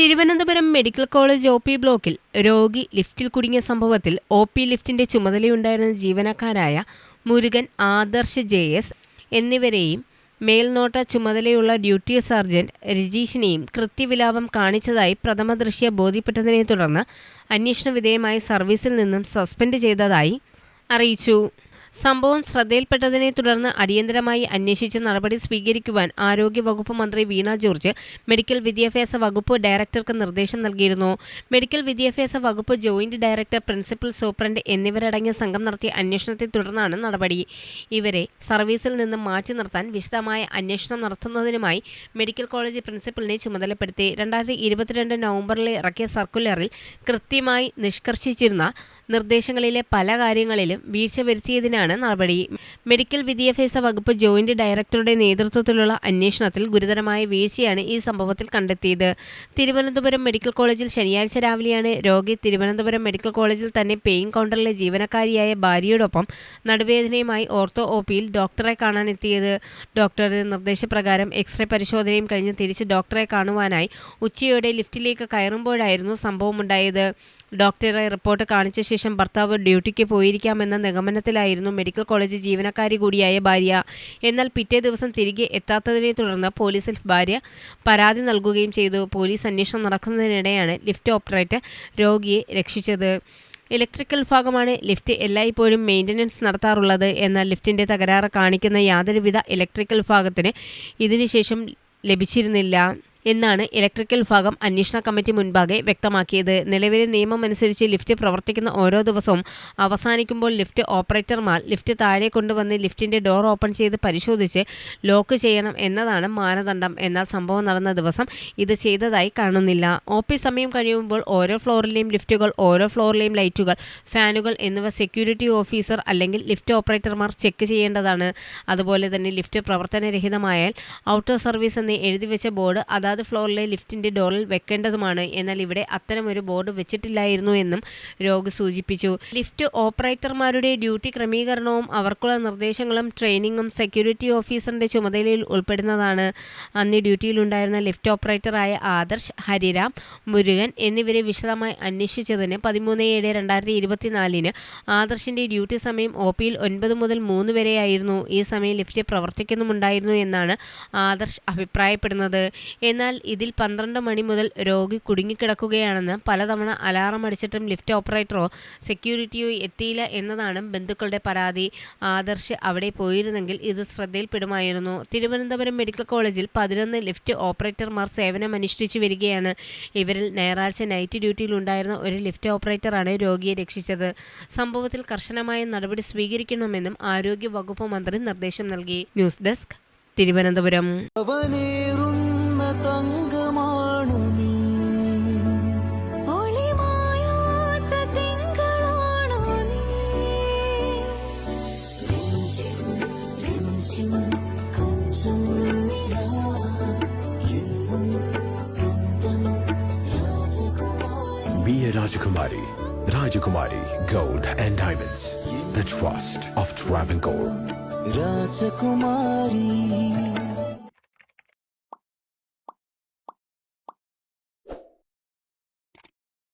Thiruvananthapuram medical college O P ബ്ലോക്കിൽ രോഗി ലിഫ്റ്റിൽ കുടുങ്ങിയ സംഭവത്തിൽ ഒ പി ലിഫ്റ്റിന്റെ ചുമതലയുണ്ടായിരുന്ന ജീവനക്കാരായ മുരുകൻ ആദർശ് ജെ എസ് എന്നിവരെയും മേൽനോട്ട ചുമതലയുള്ള ഡ്യൂട്ടി സർജന്റ് രജീഷിനെയും കൃത്യവിലാപം കാണിച്ചതായി പ്രഥമദൃശ്യ ബോധ്യപ്പെട്ടതിനെ തുടർന്ന് അന്വേഷണ വിധേയമായ സർവീസിൽ നിന്നും സസ്പെൻഡ് ചെയ്തതായി അറിയിച്ചു. സംഭവം ശ്രദ്ധയിൽപ്പെട്ടതിനെ തുടർന്ന് അടിയന്തരമായി അന്വേഷിച്ച് നടപടി സ്വീകരിക്കുവാൻ ആരോഗ്യവകുപ്പ് മന്ത്രി വീണ ജോർജ് മെഡിക്കൽ വിദ്യാഭ്യാസ വകുപ്പ് ഡയറക്ടർക്ക് നിർദ്ദേശം നൽകിയിരുന്നു. മെഡിക്കൽ വിദ്യാഭ്യാസ വകുപ്പ് ജോയിന്റ് ഡയറക്ടർ പ്രിൻസിപ്പൽ സൂപ്രണ്ട് എന്നിവരടങ്ങിയ സംഘം നടത്തിയ അന്വേഷണത്തെ തുടർന്നാണ് നടപടി. ഇവരെ സർവീസിൽ നിന്ന് മാറ്റി നിർത്താൻ വിശദമായ അന്വേഷണം നടത്തുന്നതിനുമായി മെഡിക്കൽ കോളേജ് പ്രിൻസിപ്പലിനെ ചുമതലപ്പെടുത്തി. രണ്ടായിരത്തി ഇരുപത്തിരണ്ട് നവംബറിൽ ഇറക്കിയ സർക്കുലറിൽ കൃത്യമായി നിഷ്കർഷിച്ചിരുന്ന നിർദ്ദേശങ്ങളിലെ പല കാര്യങ്ങളിലും വീഴ്ച വരുത്തിയതിനാണ് നടപടി. മെഡിക്കൽ വിദ്യാഭ്യാസ വകുപ്പ് ജോയിന്റ് ഡയറക്ടറുടെ നേതൃത്വത്തിലുള്ള അന്വേഷണത്തിൽ ഗുരുതരമായ വീഴ്ചയാണ് ഈ സംഭവത്തിൽ കണ്ടെത്തിയത്. തിരുവനന്തപുരം മെഡിക്കൽ കോളേജിൽ ശനിയാഴ്ച രാവിലെയാണ് രോഗി തിരുവനന്തപുരം മെഡിക്കൽ കോളേജിൽ തന്നെ പേയിങ് കൗണ്ടറിലെ ജീവനക്കാരിയായ ഭാര്യയോടൊപ്പം നടുവേദനയുമായി ഓർത്തോ ഒ പിയിൽ ഡോക്ടറെ കാണാനെത്തിയത്. ഡോക്ടറുടെ നിർദ്ദേശപ്രകാരം എക്സ്റേ പരിശോധനയും കഴിഞ്ഞ് തിരിച്ച് ഡോക്ടറെ കാണുവാനായി ഉച്ചയോടെ ലിഫ്റ്റിലേക്ക് കയറുമ്പോഴായിരുന്നു സംഭവമുണ്ടായത്. ഡോക്ടറെ റിപ്പോർട്ട് കാണിച്ച ശേഷം ഭർത്താവ് ഡ്യൂട്ടിക്ക് പോയിരിക്കാമെന്ന നിഗമനത്തിലായിരുന്നു മെഡിക്കൽ കോളേജ് ജീവനക്കാരി കൂടിയായ ഭാര്യ. എന്നാൽ പിറ്റേ ദിവസം തിരികെ എത്താത്തതിനെ തുടർന്ന് പോലീസിൽ ഭാര്യ പരാതി നൽകുകയും ചെയ്തു. പോലീസ് അന്വേഷണം നടക്കുന്നതിനിടെയാണ് ലിഫ്റ്റ് ഓപ്പറേറ്റർ രോഗിയെ രക്ഷിച്ചത്. ഇലക്ട്രിക്കൽ വിഭാഗമാണ് ലിഫ്റ്റ് എല്ലായ്പ്പോഴും മെയിന്റനൻസ് നടത്താറുള്ളത്. എന്നാൽ ലിഫ്റ്റിന്റെ തകരാറ് കാണിക്കുന്ന യാതൊരുവിധ ഇലക്ട്രിക്കൽ ഭാഗത്തിന് ഇതിനുശേഷം ലഭിച്ചിരുന്നില്ല. എന്നാണ് ഇലക്ട്രിക്കൽ വിഭാഗം അന്വേഷണ കമ്മിറ്റി മുൻപാകെ വ്യക്തമാക്കിയത്. നിലവിലെ നിയമം അനുസരിച്ച് ലിഫ്റ്റ് പ്രവർത്തിക്കുന്ന ഓരോ ദിവസവും അവസാനിക്കുമ്പോൾ ലിഫ്റ്റ് ഓപ്പറേറ്റർമാർ ലിഫ്റ്റ് താഴെ കൊണ്ടുവന്ന് ലിഫ്റ്റിന്റെ ഡോർ ഓപ്പൺ ചെയ്ത് പരിശോധിച്ച് ലോക്ക് ചെയ്യണം എന്നതാണ് മാനദണ്ഡം. എന്നാൽ സംഭവം നടന്ന ദിവസം ഇത് ചെയ്തതായി കാണുന്നില്ല. ഓഫീസ് സമയം കഴിയുമ്പോൾ ഓരോ ഫ്ലോറിലെയും ലിഫ്റ്റുകൾ ഓരോ ഫ്ലോറിലെയും ലൈറ്റുകൾ ഫാനുകൾ എന്നിവ സെക്യൂരിറ്റി ഓഫീസർ അല്ലെങ്കിൽ ലിഫ്റ്റ് ഓപ്പറേറ്റർമാർ ചെക്ക് ചെയ്യേണ്ടതാണ്. അതുപോലെ തന്നെ ലിഫ്റ്റ് പ്രവർത്തനരഹിതമായാൽ ഔട്ടർ സർവീസ് എന്ന് എഴുതി വെച്ച ബോർഡ് അതാത് ഫ്ലോറിലെ ലിഫ്റ്റിന്റെ ഡോറിൽ വെക്കേണ്ടതുമാണ്. എന്നാൽ ഇവിടെ അത്തരമൊരു ബോർഡ് വെച്ചിട്ടില്ലായിരുന്നു എന്നും രോഗ് സൂചിപ്പിച്ചു. ലിഫ്റ്റ് ഓപ്പറേറ്റർമാരുടെ ഡ്യൂട്ടി ക്രമീകരണവും അവർക്കുള്ള നിർദ്ദേശങ്ങളും ട്രെയിനിങ്ങും സെക്യൂരിറ്റി ഓഫീസറിന്റെ ചുമതലയിൽ ഉൾപ്പെടുന്നതാണ്. അന്ന് ഡ്യൂട്ടിയിലുണ്ടായിരുന്ന ലിഫ്റ്റ് ഓപ്പറേറ്ററായ ആദർശ് ഹരിരാം മുരുകൻ എന്നിവരെ വിശദമായി അന്വേഷിച്ചതിന് പതിമൂന്ന് ഏഴ് രണ്ടായിരത്തി ഇരുപത്തിനാലിന് ആദർശിന്റെ ഡ്യൂട്ടി സമയം ഒ പിയിൽ ഒൻപത് മുതൽ മൂന്ന് വരെയായിരുന്നു. ഈ സമയം ലിഫ്റ്റ് പ്രവർത്തിക്കുന്നുമുണ്ടായിരുന്നു എന്നാണ് ആദർശ് അഭിപ്രായപ്പെടുന്നത്. എന്നാൽ ഇതിൽ പന്ത്രണ്ട് മണി മുതൽ രോഗി കുടുങ്ങിക്കിടക്കുകയാണെന്ന് പലതവണ അലാറം അടിച്ചിട്ടും ലിഫ്റ്റ് ഓപ്പറേറ്ററോ സെക്യൂരിറ്റിയോ എത്തിയില്ല എന്നതാണ് ബന്ധുക്കളുടെ പരാതി. ആദർശ് അവിടെ പോയിരുന്നെങ്കിൽ ഇത് ശ്രദ്ധയിൽപ്പെടുമായിരുന്നു. തിരുവനന്തപുരം മെഡിക്കൽ കോളേജിൽ പതിനൊന്ന് ലിഫ്റ്റ് ഓപ്പറേറ്റർമാർ സേവനമനുഷ്ഠിച്ചു വരികയാണ്. ഇവരിൽ ഞായറാഴ്ച നൈറ്റ് ഡ്യൂട്ടിയിലുണ്ടായിരുന്ന ഒരു ലിഫ്റ്റ് ഓപ്പറേറ്ററാണ് രോഗിയെ രക്ഷിച്ചത്. സംഭവത്തിൽ കർശനമായ നടപടി സ്വീകരിക്കണമെന്നും ആരോഗ്യ വകുപ്പ് മന്ത്രി നിർദ്ദേശം നൽകി. News desk Thiruvananthapuram. Rajkumari. Rajkumari Gold and Diamonds. The Trust of Travancore. Rajakumari.